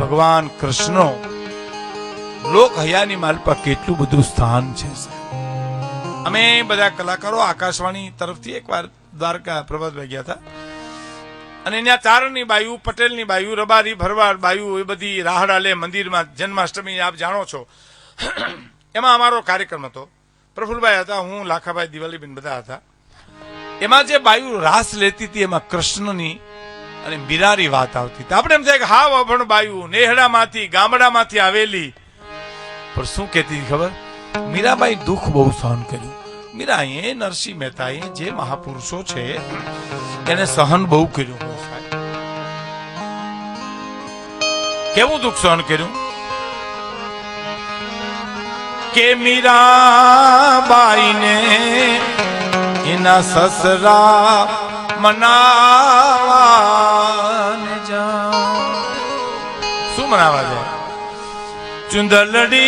ભગવાન કૃષ્ણ, લોક હયાની માલપા કેટલું બધું સ્થાન છે. અમે બધા કલાકારો આકાશવાણી તરફથી એકવાર દ્વારકા પ્રભાતભાઈ ગયા હતા. અને ત્યાં ચારણની બાયુ, પટેલની બાયુ, રબારી, ભરવાડ બાયુ, એ બધી રાહડાલે મંદિરમાં જન્માષ્ટમી, આપ જાણો છો. એમાં અમારો કાર્યક્રમ હતો. પ્રફુલભાઈ હતા, હું, લાખાભાઈ દિવાલીબેન બધા હતા. એમાં જે બાયુ રાસ લેતી હતી એમાં કૃષ્ણની અને મીરારી વાત આવતી હતી. આપણે એમ થાય કે હા અભણ બાયુ, નેહડામાંથી, ગામડામાંથી આવેલી. પણ શું કહેતી હતી ખબર? મીરાબાઈ દુઃખ બહુ સહન કર્યું. મીરાએ નરસિંહ મહેતાએ જે મહાપુરુષો છે, એને સહન બહુ કર્યું. કેવું દુઃખ સહન કર્યું? કે મીરાબાઈને એના સસરા મનાવા શું મનાવા છે? ચુંદલડી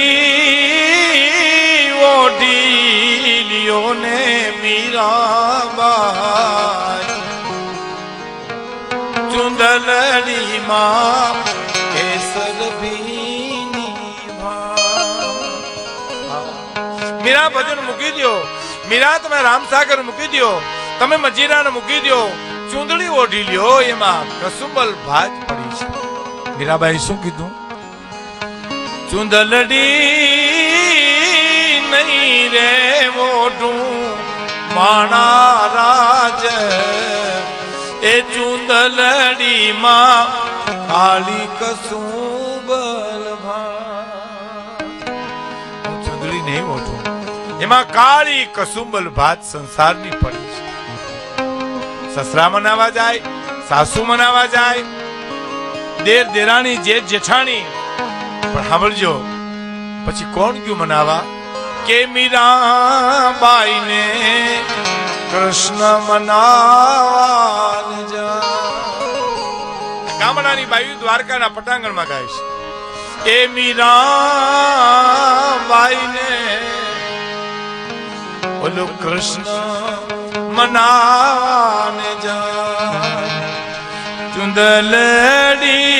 ઓઢીલિયો ને મીરાબાઈ. ચુંદલડી માં મીરા ભજન મૂકી દો મીરા તમે રામસાગર મૂકી દો તમે મજીરાને મૂકી દો ચૂંદડી ઓઢી લ્યો, એમાં કસુંબલ ભાજ પડી છે. મીરાબાઈ શું કીધું? ચુંદલડી નહીં રે મોઢું, માણા રાજ. એ ચુંદલડી માં કાળી કસુંબલ ભાજ ચુંદડી નહીં ઓઢું એમાં કાળી કસુંબલ ભાત સંસારની પડી છે. સસરા મનાવા જાય, સાસુ મનાવા જાય, દેર દેરાણી જે જેઠાણી. પણ સાંભળજો, પછી કોણ ગયું મનાવા? કે મીરાબાઈ ને કૃષ્ણ મનાવા ગામડાની બાયુ દ્વારકાના પટાંગણમાં ગાય છે. એ મીરાબાઈ ને ઓલો કૃષ્ણ મનાને જા ચુંદલડી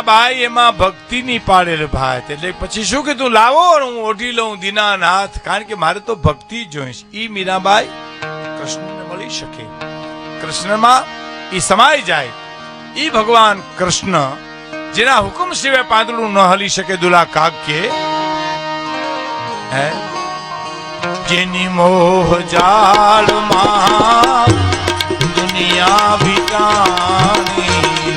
આ બાઈ એમાં ભક્તિની પાડેલ ભાત. એટલે પછી શું કીધું? લાવો હું ઓઢી લઉં દીનાનાથ. કારણ કે મારે તો ભક્તિ જોઈશ ઈ મીરાબાઈ કૃષ્ણને મળી શકે. કૃષ્ણમાં ઈ સમાઈ જાય. ઈ ભગવાન કૃષ્ણ, જેના હુકમ સિવાય પાંદડું ન હલી શકે દુલા કાગ કે હે? જેની મોહ જાળમાં દુનિયા વિતાની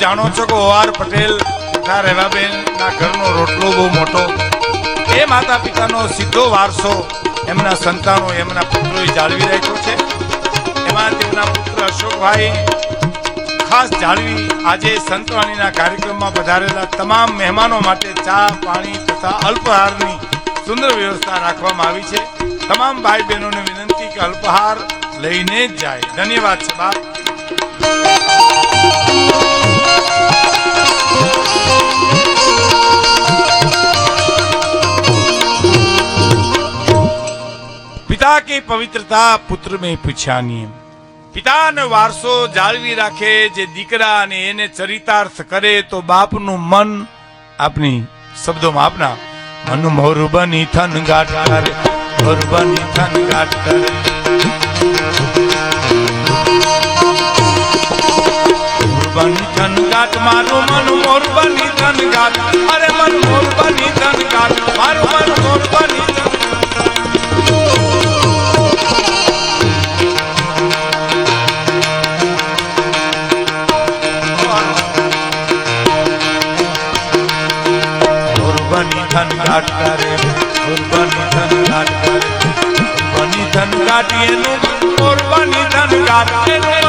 જાણો છો કે ઓઆર પટેલ ઉઠા રહેવાબેન ના ઘરનો રોટલો બહુ મોટો માતા પિતાનો સીધો વારસો એમના સંતાનો, એમના પુત્રોએ જાળવી રાખ્યો છે. એમાં તેમના પુત્ર અશોકભાઈ ખાસ જાળવી આજે સંતવાણીના કાર્યક્રમમાં પધારેલા તમામ મહેમાનો માટે ચા, પાણી તથા અલ્પહારની સુંદર વ્યવસ્થા રાખવામાં આવી છે. તમામ ભાઈ બહેનોને વિનંતી કે અલ્પહાર લઈને જ જાય. ધન્યવાદ છે બાપ. પિતા કે પવિત્રતા પુત્ર में પૂછ્યાની પિતાનો વારસો જાળવી રાખે જે દીકરા અને એને ચરિતાર્થ કરે તો બાપનું મન આપની શબ્દોમાં આપના મન મોર બની થન ગાટ કરે મોર બની થન ગાટ બની થન ગાટ મારું મન મોર બની થન ગાટ અરે મન મોર બની થન ગાટ મારું મન મોર બની થન प्यार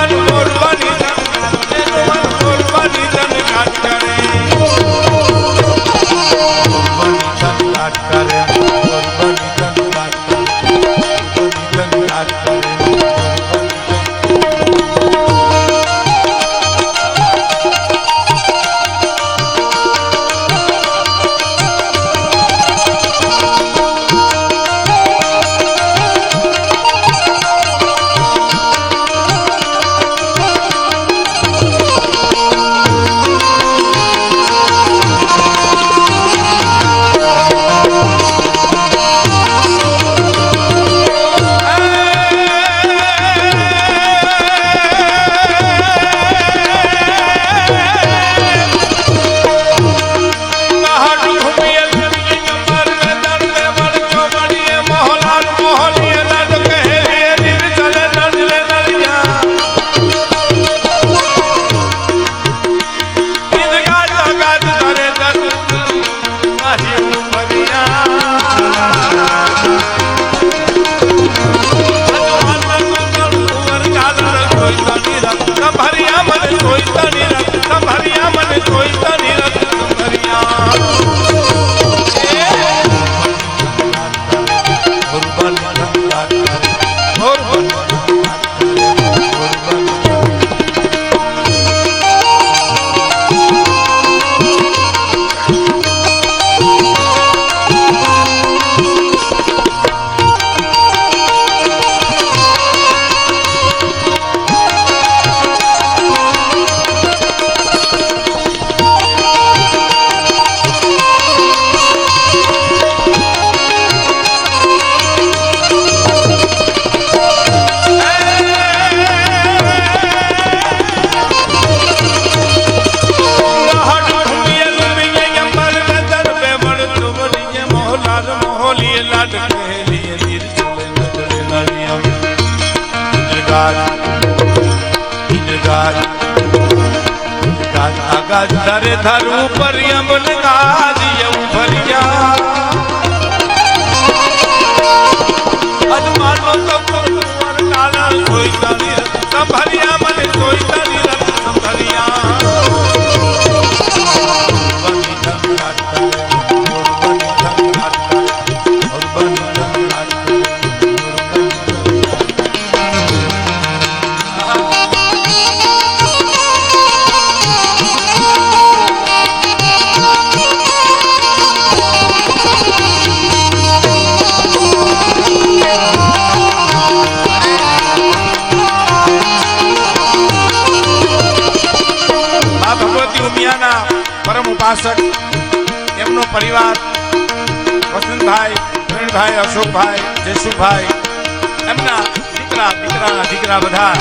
મને ધરે ધરું પર યમન ગાજ એવું ભર્યા અજમાનો તો કુંવર કાલા જોઈતા ની વસંતભાઈ પ્રવીણભાઈ અશોકભાઈ જયસુભાઈ એમના દીકરા, દીકરાના દીકરા બધા.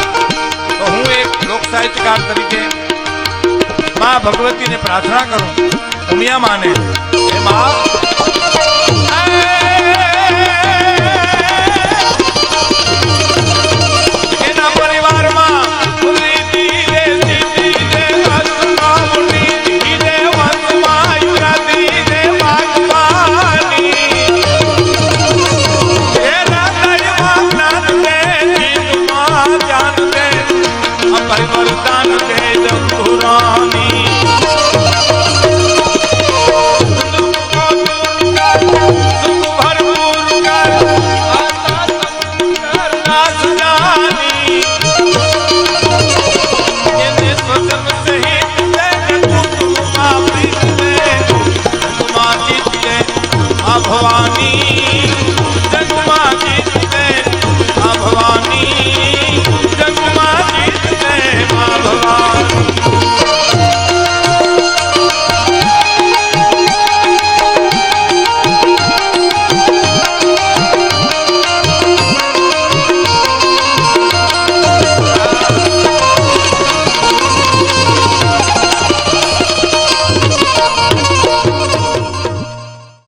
તો હું એક લોક સાહિત્યકાર તરીકે મા ભગવતીને પ્રાર્થના કરું ઉમિયા માને મા ভবানী